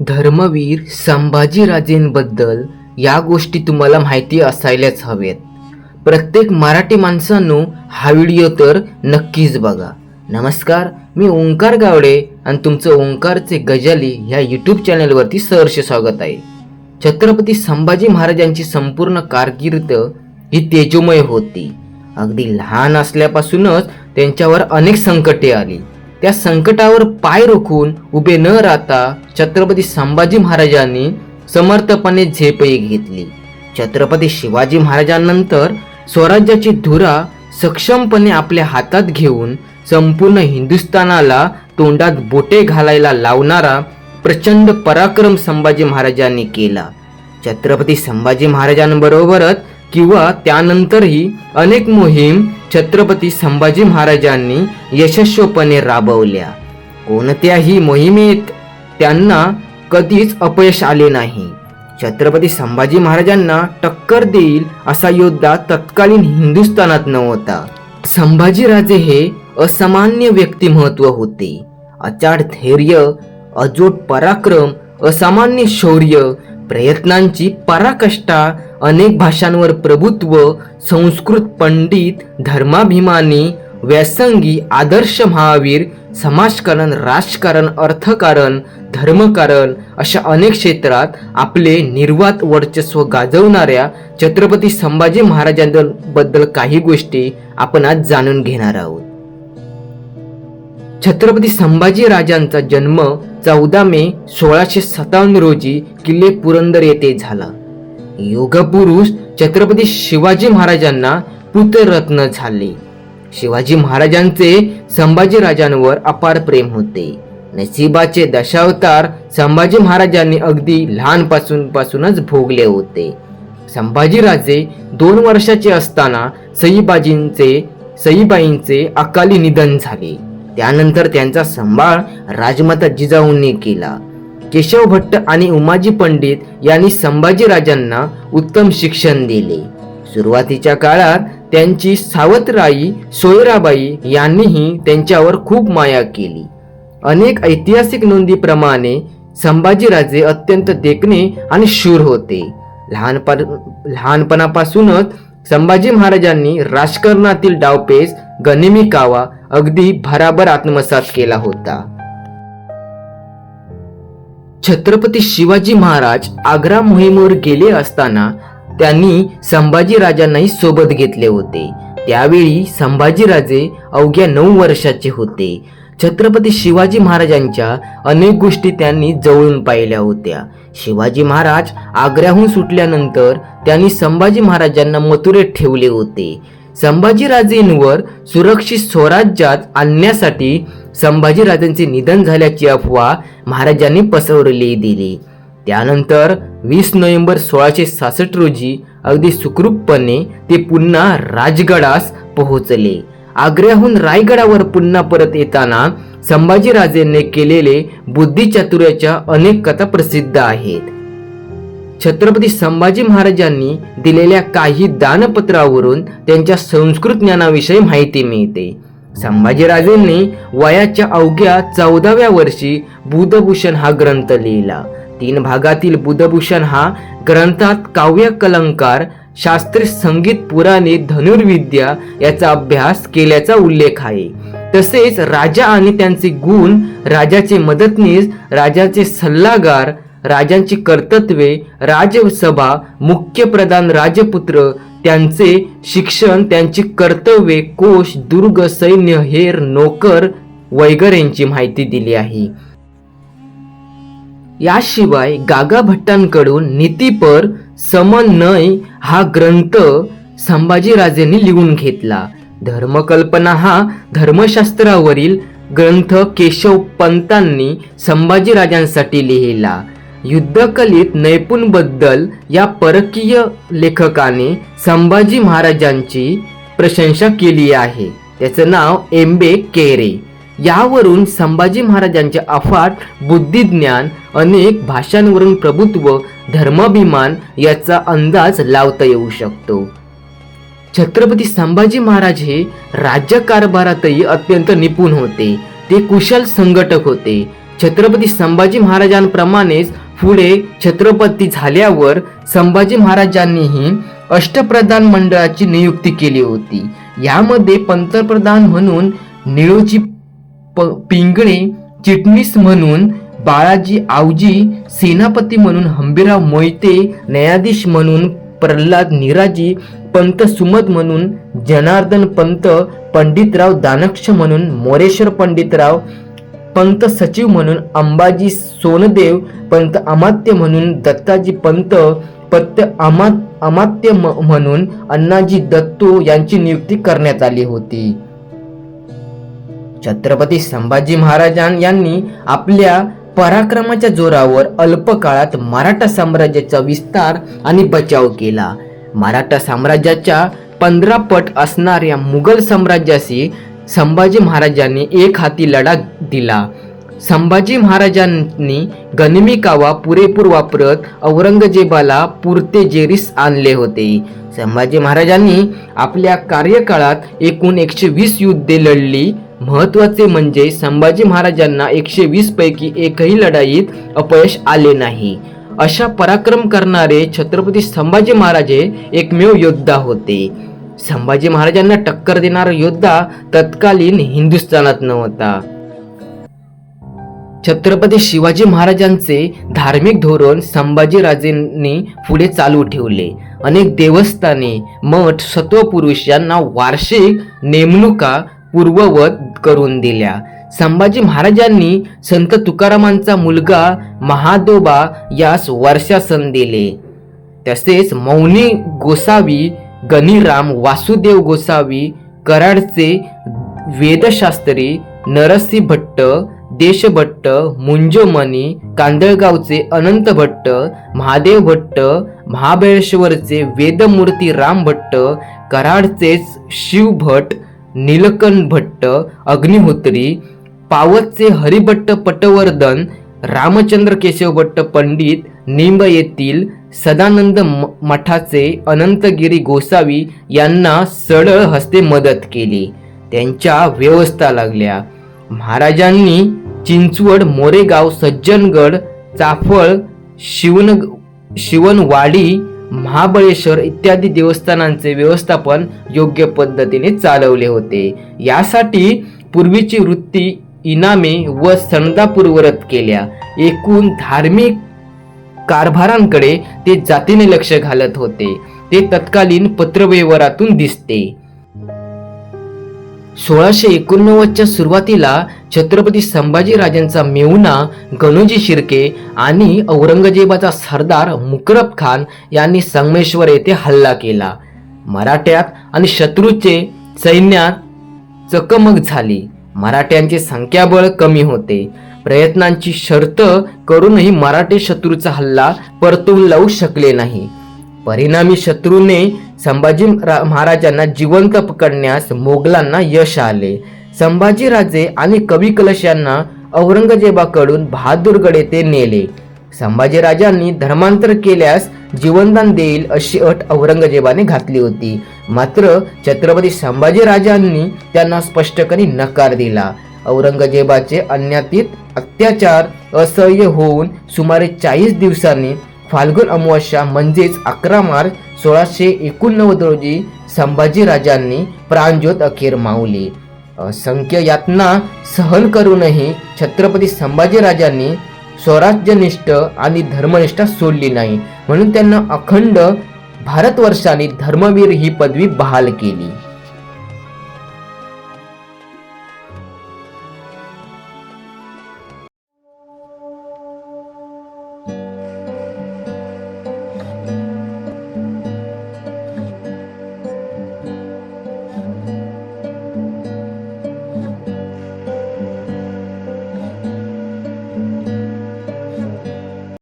धर्मवीर संभाजीराजेंबद्दल या गोष्टी तुम्हाला माहिती असायलाच हव्यात प्रत्येक मराठी माणसांनो हा व्हिडिओ तर नक्कीच बघा. नमस्कार मी ओंकार गावडे आणि तुमचं ओंकारचे गजाली ह्या यूट्यूब चॅनलवरती सहर्ष स्वागत आहे. छत्रपती संभाजी महाराजांची संपूर्ण कारकीर्द ही तेजोमय होती. अगदी लहान असल्यापासूनच त्यांच्यावर अनेक संकटे आली. त्या संकटावर पाय रोखून उभे न राहता छत्रपती संभाजी महाराजांनी समर्थपणे झेपही घेतली. छत्रपती शिवाजी महाराजांनंतर स्वराज्याची धुरा सक्षमपणे आपल्या हातात घेऊन संपूर्ण हिंदुस्थानाला तोंडात बोटे घालायला लावणारा प्रचंड पराक्रम संभाजी महाराजांनी केला. छत्रपती संभाजी महाराजांबरोबरच किंवा त्यानंतरही अनेक मोहीम छत्रपती संभाजी महाराजांनी यशस्वीपणे राबवल्या. कोणत्याही मोहिमेत त्यांना कधीच अपयश आले नाही. छत्रपती संभाजी महाराजांना टक्कर देईल असा योद्धा तत्कालीन हिंदुस्थानात नव्हता. संभाजीराजे हे असामान्य व्यक्तिमत्व होते. अचाट धैर्य अजोड पराक्रम असामान्य शौर्य प्रयत्नांची पराकष्टा अनेक भाषांवर प्रभुत्व संस्कृत पंडित धर्माभिमानी व्यासंगी आदर्श महावीर समाजकारण राजकारण अर्थकारण धर्मकारण अशा अनेक क्षेत्रात आपले निर्वात वर्चस्व गाजवणाऱ्या छत्रपती संभाजी महाराजांबद्दल काही गोष्टी आपण आज जाणून घेणार आहोत. छत्रपती संभाजी राजांचा जन्म चौदा मे सोळाशे सत्तावन्न रोजी किल्ले पुरंदर येथे झाला. योगपुरुष छत्रपती शिवाजी महाराजांना पुत्ररत्न झाले. शिवाजी महाराजांचे संभाजी राजांवर अपार प्रेम होते. नशिबाचे दशावतार संभाजी महाराजांनी अगदी लहानपासून पासूनच भोगले होते. संभाजीराजे दोन वर्षाचे असताना सईबाजींचे सईबाईंचे अकाली निधन झाले. त्यानंतर त्यांचा सांभाळ राजमाता जिजाऊंनी केला. केशव भट्ट आणि उमाजी पंडित यांनी संभाजी राजांना उत्तम शिक्षण दिले. सुरुवातीच्या काळात त्यांची सावतराई सोयराबाई यांनीही त्यांच्यावर खूप माया केली. अनेक ऐतिहासिक नोंदीप्रमाणे संभाजीराजे अत्यंत देखणे आणि शूर होते. लहानपण लहानपणापासूनच संभाजी महाराजांनी राजकारणातील डावपेच गनिमी कावा अगदी भराभर आत्मसात केला होता. छत्रपती शिवाजी महाराज आग्रा मोहिमेवर गेले असताना त्यांनी संभाजी राजांनाही सोबत घेतले होते. त्यावेळी संभाजीराजे अवघ्या नऊ वर्षाचे होते. छत्रपती शिवाजी महाराजांच्या अनेक गोष्टी त्यांनी जवळून पाहिल्या होत्या. शिवाजी महाराज आग्र्याहून सुटल्यानंतर त्यांनी संभाजी महाराजांना मथुरेत ठेवले होते. संभाजीराजेंवर सुरक्षित स्वराज्यात आणण्यासाठी संभाजीराजांचे निधन झाल्याची अफवा महाराजांनी पसरवली दिली. त्यानंतर वीस नोव्हेंबर सोळाशे सहासष्ट रोजी अगदी सुखरूपपणे ते पुन्हा राजगडास पोहोचले. आग्र्याहून रायगडावर पुन्हा परत येताना संभाजीराजेंनी केलेले बुद्धिचातुर्याच्या अनेक कथा प्रसिद्ध आहेत. छत्रपती संभाजी महाराजांनी दिलेल्या काही दानपत्रावरून त्यांच्या संस्कृत ज्ञानाविषयी माहिती मिळते. संभाजीराजेंनी वयाच्या अवघ्या चौदाव्या वर्षी बुधभूषण हा ग्रंथ लिहिला. तीन भागातील बुधभूषण हा ग्रंथात काव्य कलंकार शास्त्रीय संगीत पुराणे धनुर्विद्या याचा अभ्यास केल्याचा उल्लेख आहे. तसेच राजा आणि त्यांचे गुण राजाचे मदतनीस राजाचे सल्लागार राजांची कर्तत्वे राजसभा मुख्य प्रधान राजपुत्र त्यांचे शिक्षण त्यांची कर्तव्ये कोश दुर्ग सैन्य हेर नोकर वगैरेंची माहिती दिली आहे. याशिवाय गागा भट्टांकडून नीतीपर समन्वय हा ग्रंथ संभाजीराजेंनी लिहून घेतला. धर्मकल्पना हा धर्मशास्त्रावरील ग्रंथ केशव पंतांनी संभाजीराजांसाठी लिहिला. युद्धकलेत नैपुणबद्दल या परकीय लेखकाने संभाजी महाराजांची प्रशंसा केली आहे. त्याचं नाव एम्बे केरे. यावरून संभाजी महाराजांचे अफाट बुद्धिज्ञान अनेक भाषांवरून प्रभुत्व धर्माभिमान याचा अंदाज लावता येऊ शकतो. छत्रपती संभाजी महाराज हे राज्यकारभारातही अत्यंत निपुण होते. ते कुशल संघटक होते. छत्रपती संभाजी महाराजांप्रमाणेच पुढे छत्रपती झाल्यावर संभाजी महाराजांनीही अष्टप्रधान मंडळाची नियुक्ती केली होती. यामध्ये पंतप्रधान म्हणून निळोजी पिंगळे चिटणीस म्हणून बाळाजी आवजी सेनापती म्हणून हंबीराव मोहिते न्यायाधीश म्हणून प्रल्हाद निराजी पंत सुमत म्हणून जनार्दन पंत पंडितराव दानक्ष म्हणून मोरेश्वर पंडितराव पंत सचिव म्हणून अंबाजी सोनदेव पंत अमात्य म्हणून दत्ताजी पंत पत्य अमा अमात्य म्हणून अण्णाजी दत्तो यांची नियुक्ती करण्यात आली होती. छत्रपती संभाजी महाराजां यांनी आपल्या पराक्रमाच्या जोरावर अल्प काळात मराठा साम्राज्याचा विस्तार आणि बचाव केला. मराठा साम्राज्याच्या पंधरा पट असणाऱ्या मुघल साम्राज्याशी संभाजी महाराजांनी एक हाती लढा दिला. संभाजी महाराजांनी गनिमी कावा पुरेपूर वापरत औरंगजेबाला पुरते जेरीस आणले होते. संभाजी महाराजांनी आपल्या कार्यकाळात एकूण एकशे वीस युद्धे लढली. महत्त्वाचे म्हणजे संभाजी महाराजांना एकशे वीस पैकी एकही लढाईत अपयश आले नाही. अशा पराक्रम करणारे छत्रपती संभाजी महाराजे एकमेव योद्धा होते. संभाजी महाराजांना टक्कर देणारा योद्धा तत्कालीन हिंदुस्थानात नव्हता. छत्रपती शिवाजी महाराजांचे धार्मिक धोरण संभाजीराजेंनी पुढे चालू ठेवले. अनेक देवस्थाने मठ सत्वपुरुष यांना वार्षिक नेमणुका पूर्ववत करून दिल्या. संभाजी महाराजांनी संत तुकारामांचा मुलगा महादोबा यास वर्षासन दिले. तसेच मौनी गोसावी गणिराम वासुदेव गोसावी कराडचे वेदशास्त्री नरसी भट्ट देशभट्ट मुंजमणी कांदळगावचे अनंत भट्ट महादेव भट्ट महाबळेश्वरचे वेदमूर्ती राम भट्ट कराडचेच शिवभट नीलकंठ भट्ट अग्निहोत्री पावतचे हरिभट्ट पटवर्धन रामचंद्र केशव भट्ट पंडित निंब येथील सदानंद म- मठाचे अनंतगिरी गोसावी यांना सरळ हस्ते मदत केली. त्यांच्या व्यवस्था लागल्या. महाराजांनी चिंचवड मोरेगाव सज्जनगड चाफळ शिवन शिवणवाडी महाबळेश्वर इत्यादी देवस्थानांचे व्यवस्थापन योग्य पद्धतीने चालवले होते. यासाठी पूर्वीची वृत्ती इनामे व सनदा पूर्वरत केल्या. एकूण धार्मिक कारभारांकडे ते जातीने लक्ष घालत होते. ते तत्कालीन पत्रव्यवहारातून दिसते. सोळाशे एकोणनव्वदच्या सुरुवातीला छत्रपती संभाजीराजांचा मेहुणा गणोजी शिर्के आणि औरंगजेबाचा सरदार मुकरब खान यांनी संगमेश्वर येथे हल्ला केला. मराठ्यात आणि शत्रूचे सैन्यात चकमक झाली. मराठ्यांचे संख्याबळ कमी होते. प्रयत्नांची शर्त करूनही मराठी शत्रूचा हल्ला परतवून लावू शकले नाही. परिणामी शत्रूने संभाजी रा- महाराजांना जिवंत पकडण्यास मोगलांना यश आले. संभाजीराजे आणि कवी कलश यांना औरंगजेबाकडून बहादूरगड येथे नेले. संभाजीराजांनी धर्मांतर केल्यास जीवनदान देईल अशी अट औरंगजेबाने घातली होती. मात्र छत्रपती संभाजीराजांनी त्यांना स्पष्टपणे नकार दिला. औरंगजेबाचे अन्यातीत अत्याचार असह्य होऊन सुमारे चाळीस दिवसांनी फाल्गुन अमावस्या म्हणजेच अकरा मार्च सोळाशे एकोणनव्वद रोजी संभाजीराजांनी प्राणज्योत अखेर मावली. असंख्य यातना सहन करूनही छत्रपती संभाजीराजांनी स्वराज्यनिष्ठ आणि धर्मनिष्ठा सोडली नाही. म्हणून त्यांना अखंड भारतवर्षाने धर्मवीर ही पदवी बहाल केली.